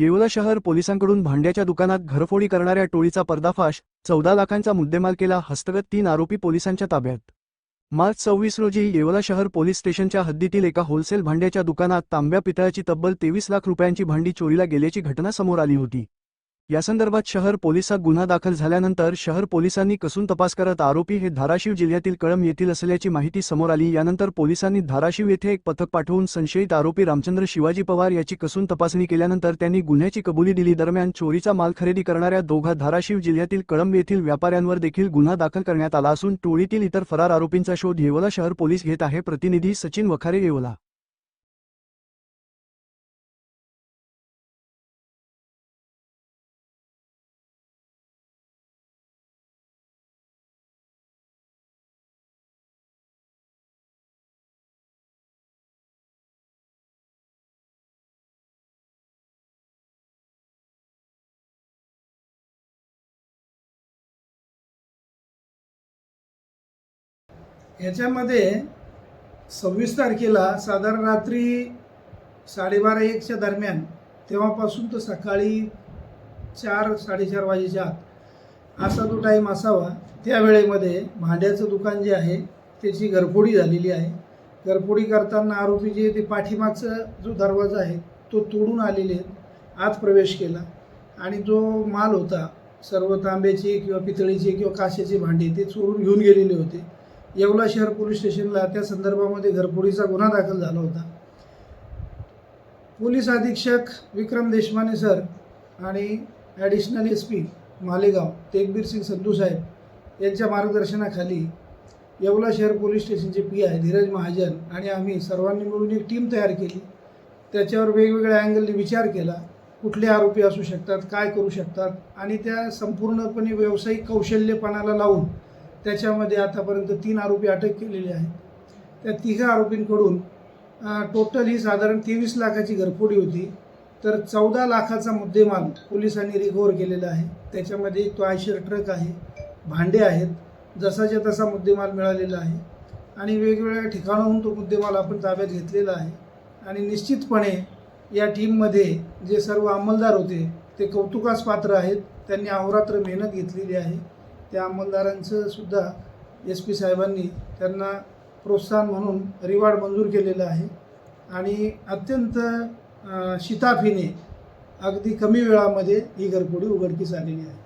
येवला शहर पोलिसांकडून भांड्याच्या दुकानात घरफोडी करणाऱ्या टोळीचा पर्दाफाश चौदा लाखांचा मुद्देमाल केला हस्तगत तीन आरोपी पोलिसांच्या ताब्यात. मार्च सव्वीस रोजी येवला शहर पोलीस स्टेशनच्या हद्दीतील एका होलसेल भांड्याच्या दुकानात तांब्या पितळाची तब्बल तेवीस लाख रुपयांची भांडी चोरीला गेल्याची घटना समोर आली होती. यासंदर्भात शहर पोलिसात गुन्हा दाखल झाल्यानंतर शहर पोलिसांनी कसून तपास करत आरोपी हे धाराशिव जिल्ह्यातील कळम येथील असल्याची माहिती समोर आली. यानंतर पोलिसांनी धाराशिव येथे एक पथक पाठवून संशयित आरोपी रामचंद्र शिवाजी पवार याची कसून तपासणी केल्यानंतर त्यांनी गुन्ह्याची कबुली दिली. दरम्यान चोरीचा माल खरेदी करणाऱ्या दोघा धाराशिव जिल्ह्यातील कळंब येथील व्यापाऱ्यांवर देखील गुन्हा दाखल करण्यात आला असून टोळीतील इतर फरार आरोपींचा शोध येवला. शहर पोलीस घेत आहे. प्रतिनिधी सचिन वखारे येवला. ह्याच्यामध्ये सव्वीस तारखेला साधारण रात्री साडेबारा एकच्या दरम्यान तेव्हापासून तर सकाळी चार साडेचार वाजेच्या आत असा तो टाईम असावा. त्या वेळेमध्ये भांड्याचं दुकान जे आहे त्याची घरफोडी झालेली आहे. घरफोडी करताना आरोपी जे ते पाठीमागचा जो दरवाजा आहे तो तोडून आलेले आहेत. आत प्रवेश केला. आणि जो माल होता सर्व तांब्याचे किंवा पितळीचे किंवा काचेचे भांडे ते चोरून घेऊन गेलेले होते. येवला शहर पोलीस स्टेशनला त्या संदर्भामध्ये घरफोडीचा गुन्हा दाखल झाला होता. पोलीस अधीक्षक विक्रम देशमाने सर आणि additional S P Malegaon Tegbir Singh Sandhu saheb यांच्या मार्गदर्शनाखाली येवला शहर पोलीस स्टेशनचे पी आय धीरज महाजन आणि आम्ही सर्वांनी मिळून एक टीम तयार केली. त्याच्यावर वेगवेगळ्या अँगलने विचार केला. कुठले आरोपी असू शकतात काय करू शकतात आणि त्या संपूर्णपणे व्यावसायिक कौशल्यपणाला लावून त्याच्यामध्ये आतापर्यंत तीन आरोपी अटक केलेले आहेत. त्या तिघा आरोपींकडून टोटल ही साधारण तेवीस लाखाची घरफोडी होती. तर चौदा लाखाचा मुद्देमाल पोलिसांनी रिकव्हर केलेला आहे. त्याच्यामध्ये तो आयशर ट्रक आहे भांडे आहेत जसाच्या तसा मुद्देमाल मिळालेला आहे. आणि वेगवेगळ्या ठिकाणाहून तो मुद्देमाल आपण ताब्यात घेतलेला आहे. आणि निश्चितपणे या टीममध्ये जे सर्व अंमलदार होते ते कौतुकास पात्र आहेत. त्यांनी अहोरात्र मेहनत घेतलेली आहे. त्या अंमलदारांचं सुद्धा एस पी साहेबांनी त्यांना प्रोत्साहन म्हणून रिवॉर्ड मंजूर केलेलं आहे. आणि अत्यंत शिताफीने अगदी कमी वेळामध्ये ही घरफोडी उघडकीस आलेली आहे.